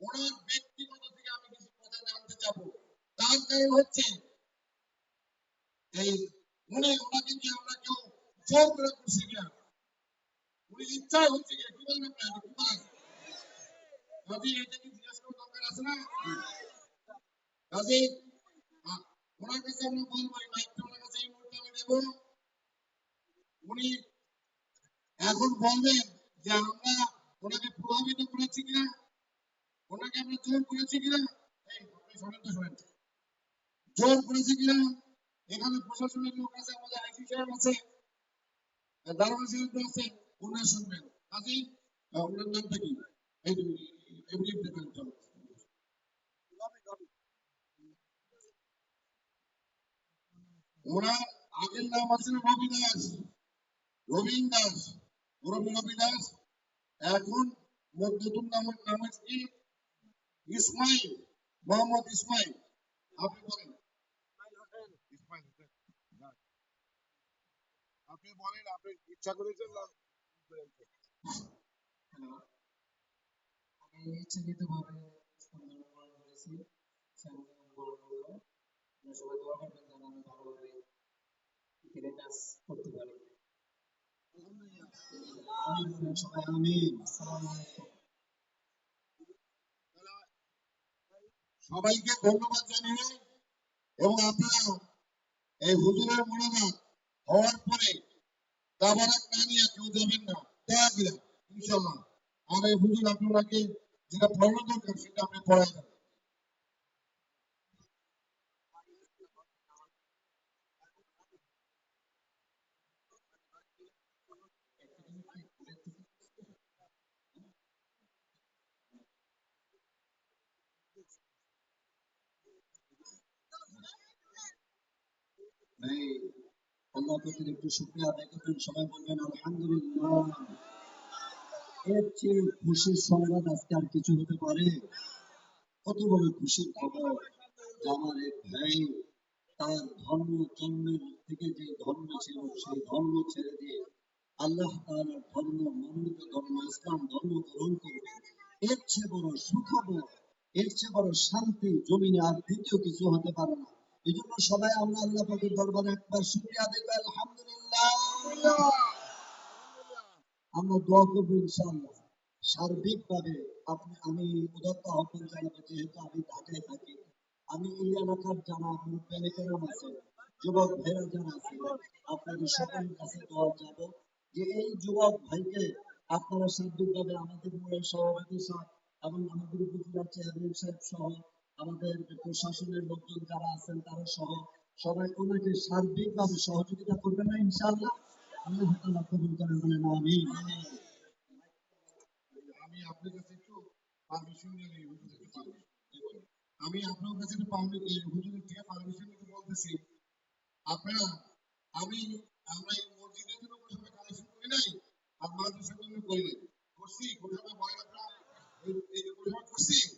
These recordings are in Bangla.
ওনার ব্যক্তিগত থেকে আমি কিছু কথা জানতে তার কারণ হচ্ছে, এই উনি ওনাকে আমরা কেউ জোর করে করছি কিনা উনি ইচ্ছা হচ্ছে কিনা কি আপনারা কি বলেন এটা কি করার দরকার আছে না? ওনার কাছে বলব, এই মাইকটা ওনার কাছে এই মুহূর্তে আমি দেবো। উনি এখন বলবেন যে আমরা ওনাকে প্রভাবিত করেছি কিনা? ওনাকে আমরা জোর করেছি কিনা? এই শোনেন। জোর করেছি কিনা? এখানে প্রশাসনের লোক আছে, আমাদের আইসি সাহেব আছে দারোগা সাহেব আছে, ওনারা শুনবেন কাজেই ওনার নামটা কি? এই আগের নাম আছে রবি দাস? রবীন দাস। রবি রবি দাস। এখন নতুন নাম নাম ইসমাইল মোহাম্মদ ইসমাইল আপনি বলেন। ইসমাইল আপনি বলেন আপনি ইচ্ছা করেছেন না? আমি সামনে বলব আপনারা সবাই দোয়া করবেন যেন আমি ভালোভাবে এখানে কাজ করতে পারি। সবাই আমিন। আসসালামু আলাইকুম। সবাইকে ধন্যবাদ জানিয়ে এবং আপনারা এই হুজুরের মনোভাব হওয়ার পরে তাবারাক না নিয়ে কেউ যাবেন না। দয়া করে ইনশাল্লাহ আর এই হুজুর আপনাকে যেটা পড়ানো দরকার সেটা আপনি পড়াই ভাই আল্লাহ একটু শুক্রিয়া আদায় করবেন। সবাই বলবেন, আলহামদুলিল্লাহ। এর চেয়ে খুশির সংবাদ আজকে আর কিছু হতে পারে? কত বড় খুশির খবর আমার এক ভাই তার ধর্ম, জন্মের থেকে যে ধর্ম ছিল, সেই ধর্ম ছেড়ে দিয়ে আল্লাহ তাআলার ধর্ম ধর্ম, ইসলাম ধর্ম গ্রহণ করবে এর চেয়ে বড় সুখবর, এর চেয়ে বড় শান্তি জমিনে আর দ্বিতীয় কিছু হতে পারে না। এই জন্য সবাই আমরা আল্লাহ পাকের দরবারে একবার শুকরিয়া দেব আলহামদুলিল্লাহ। আমরা দোয়া করব ইনশাআল্লাহ। সার্বিকভাবে আপনি, আমি উদাত্ত আহ্বান জানাব, যেহেতু আমি ঢাকায় থাকি। আমি এই এলাকার যারা মুরব্বীকেরাম আছে, যুবক ভাইরা যারা আছে, আপনাদের সকলের কাছে দোয়া যাব যে এই যুবক ভাইকে আপনারা সার্বিকভাবে আমাদের মূলের সভাপতি সাহেব এবং আমাদের উপজেলার চেয়ারম্যান সাহেব সহ আমাদের প্রশাসনের লোকজন যারা আছেন, তারা সহ, সবাই ওনাকে সার্বিকভাবে সহযোগিতা করবেন না, ইনশাআল্লাহ। আল্লাহ তাআলা কবুল করেন বলেন, আমিন। আমি আপনার কাছে একটু পারমিশন নিয়ে আমি আপনার কাছে একটু হুজুরের থেকে পারমিশন নিতে বলতেছি। আপনারা, আমি, আমরা এই মসজিদের জন্য কোনো কালেকশন করি নাই, আর মাদ্রাসার জন্য করি নাই। করছি কোনো সময় এই- কোনো করছি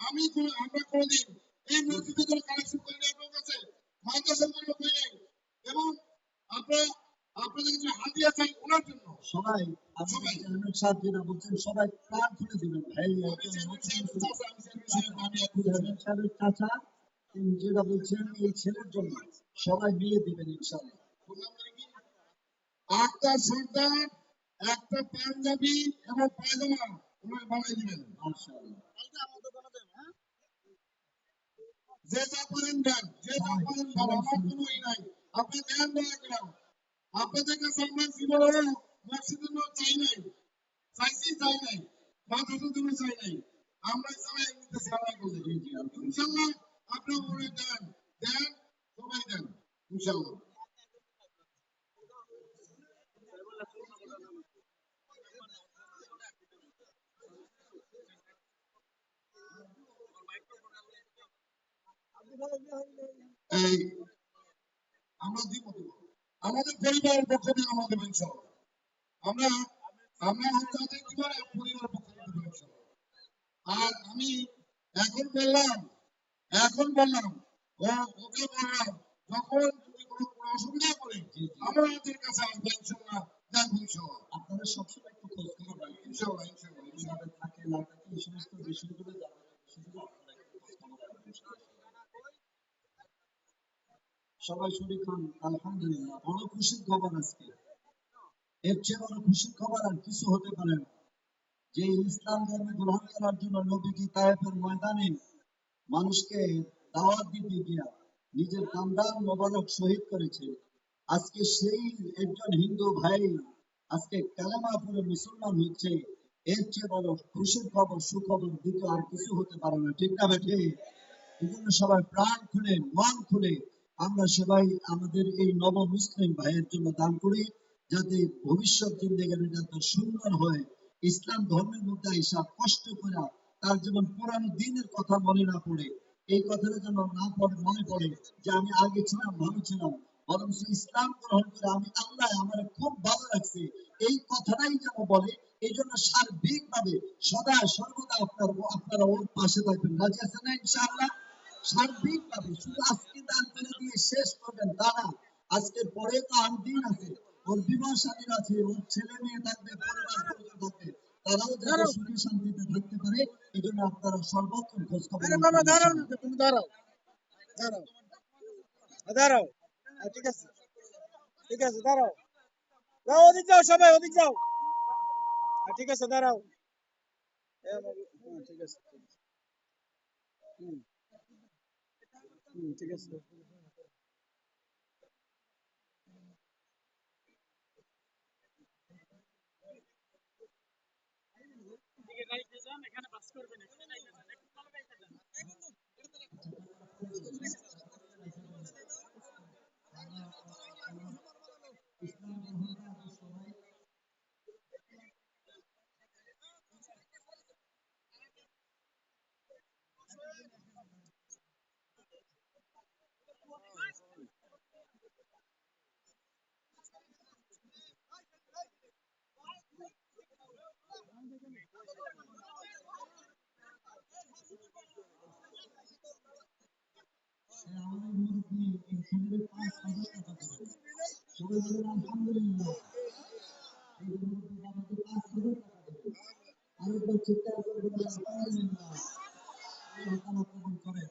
আমি আমরা কোনোদিন এই মসজিদে কোনো কালেকশন করি না আপনার কাছে মাদ্রাসার জন্য করি নাই। এবং আপনার আপনাদের কাছে হাদিয়া চাই ওনার জন্য। সবাই যেটা বলছেন সবাই প্রাণ খুলে দিবেন। ভাই সাহেবের চাচা যেটা এই ছেলের জন্য সবাই মিলে দিবেন? আটটা সর্দার একটা পাঞ্জাবি এবং পায়জামা ওনার বানাই দিবেন। মাশাআল্লাহ। যে যা পারেন দেন যে যা পারেন দেন আমার কোনো ই নাই। আপনি দেন দয়া করে আপনাদের কাছে আমরা জীবনে মসজিদের জন্য চাই নাই। চাইছি চাই নাই। মাদ্রাসার জন্য চাই নাই। আমরা সবাই নিতে সেবা করে ইনশাল্লাহ আপনার মনে দেন দেন সবাই দেন ইনশাল্লাহ। এই আমরা দিব আমাদের পরিবারের পক্ষ থেকে আমরা দেবো ইনশাল্লাহ আমরা আমরা আপনাদের দিব পরিবারের পক্ষ থেকে দেবো ইনশাল্লাহ আর আমি এখন বললাম এখন বললাম ও ওকে বললাম যখন যদি কোনো অসুবিধা করে। আমাদের কাছে আসবে ইনশাল্লাহ দেখব ইনশাল্লাহ আপনারা সবসময় একটু খোঁজ খবর রাখবেন। ইনশাল্লাহ ইনশাল্লাহ ইনশাল্লাহ থাকে না থাকে এই সমস্ত বিষয়গুলো জানার বিষয়গুলো আপনারা খোঁজ খবর রাখবেন সবাই শরীর খান, আলহামদুলিল্লাহ। বড় খুশির খবর আজকে। এর চেয়ে বড় খুশির খবর আর কিছু হতে পারে না। যে ইসলাম ধর্ম গ্রহণ করার জন্য নবীজি তায়েফের ময়দানে মানুষকে দাওয়াত দিতে গিয়া নিজের কান্দার মোবারক শহীদ করেছে। আজকে সেই একজন হিন্দু ভাই আজকে কালেমা পড়ে মুসলমান হচ্ছে। এর চেয়ে বড় খুশির খবর, সুখবর দ্বিতীয় আর কিছু হতে পারে না। ঠিক না বেঠে এই জন্য সবাই প্রাণ খুলে, মন খুলে আমরা সবাই আমাদের এই নব মুসলিম ভাইয়ের জন্য দান করি যাতে ভবিষ্যৎ জিন্দেগানি যাতে সুন্দর হয়। ইসলাম ধর্মের মধ্যে এসব কষ্ট করা তার যেমন পুরানো দিনের কথা মনে না পড়ে, এই কথাটা যেন না পড়ে, মনে পড়ে যে আমি আগে ছিলাম, ভালো ছিলাম। বরং ইসলাম গ্রহণ করে আমি আল্লাহ আমার খুব ভালো লাগছে এই কথাটাই যেন বলে, এই জন্য সার্বিক ভাবে সদা সর্বদা আপনার, আপনারা ওর পাশে থাকবেন। রাজি আছেন না ইনশাআল্লাহ? সার্বিক ভাবে শুধু আজকে দান করে দিয়ে শেষ করবেন তা না। আজকের পরে তো আর দিন আছে। ওর বিবাহ স্বাধীন আছে ওর ছেলে মেয়ে থাকবে পরিবার পরিজন থাকবে। তারাও যাতে সুখে শান্তিতে থাকতে পারে এই জন্য আপনারা সর্বক্ষণ খোঁজ খবর দাঁড়াও তুমি দাঁড়াও। দাঁড়াও। দাঁড়াও। ঠিক আছে। ঠিক আছে দাঁড়াও। যাও ওদিক যাও সবাই ওদিক যাও। ঠিক আছে দাঁড়াও। হ্যাঁ, ঠিক আছে ঠিক আছে। হুম। হুম ঠিক আছে। এখানে বাস করবেন ছেলেদের পাঁচ হাজার টাকা করে সবাই বলেন আলহামদুলিল্লাহ এই মুরব্বী আমাদের পাঁচ হাজার টাকা দেবে আরেকবার চিৎকার করে বলেন আলহামদুলিল্লাহ আল্লাহ তাআলা কবুল করেন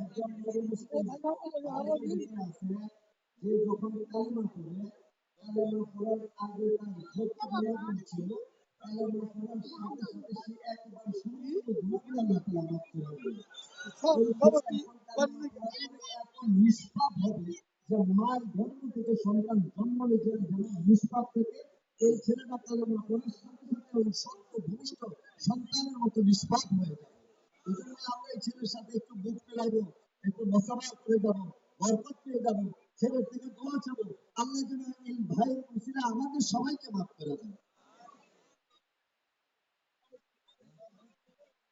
একজন নবী মুসলিম আরেকজন ভিতরে আছে যে যখন কালিমা পড়ে কালিমা পড়ার আগে তার ভক্তি নিয়োজন ছিল সন্তানের মতো হয়ে জন্য আমরা ছেলের সাথে একটু একটু যাব। পেয়ে যাব। ছেলের দোয়া যেন এই ভাইয়ের আমাদের সবাইকে মাফ করে দেন এই ফোন নাম্বার একটু আমি দাও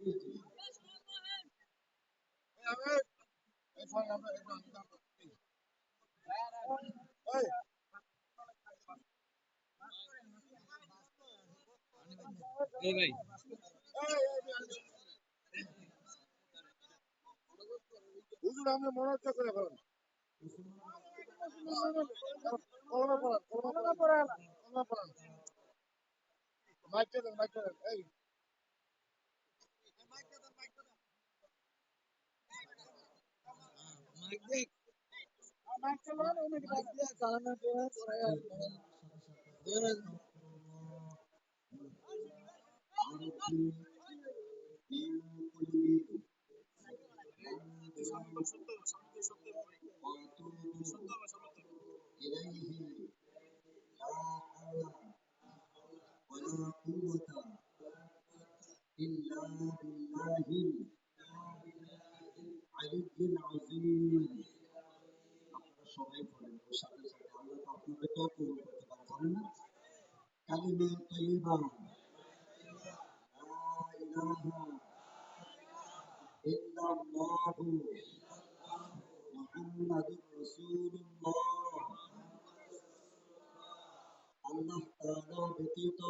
তো, please। এই, এই ভাই। হুজুর আপনি মনোযোগ করে করেন কলমা পড়ান কলমা পড়ান কলমা পড়ান ولا قوة إلا بالله العلي العظيم আপনারা সবাই পড়েন ওর সাথে সাথে আমরা তো আপনাদের তো কবুল করতে পারবো পারেন না কালিমা তৈবা লা ইলাহা ইল্লাল্লাহু মুহাম্মাদুর রাসূলুল্লাহ আল্লাহ তাআলা ব্যতীত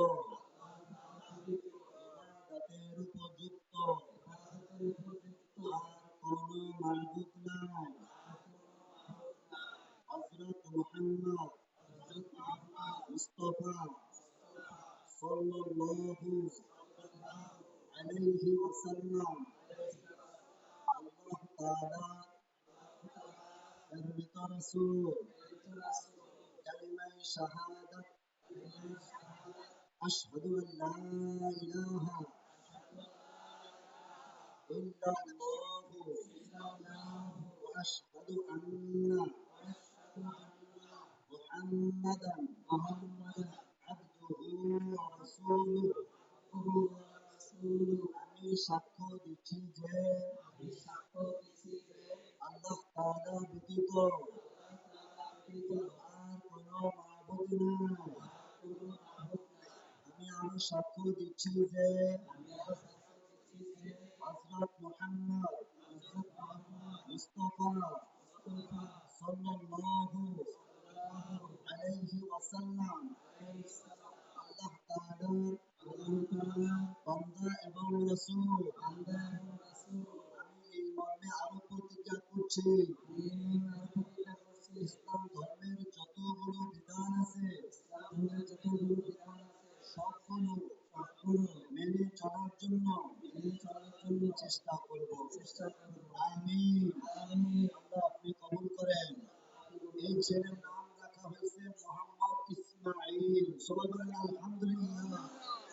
ইবাদতের উপযুক্ত أخونا والدنا صلى الله عليه وسلم الله رسول كلمة شهادة أشهد أن لا إله إلا আমি আমি আরও সাক্ষ্য দিচ্ছি যে হযরত মুহাম্মদ মুস্তাফা সাল্লাল্লাহু আলাইহি ওয়াসাল্লাম আল্লাহ তাআলার বান্দা এবং রাসূল আমি এই মর্মে আরও প্রতিজ্ঞা করছি personal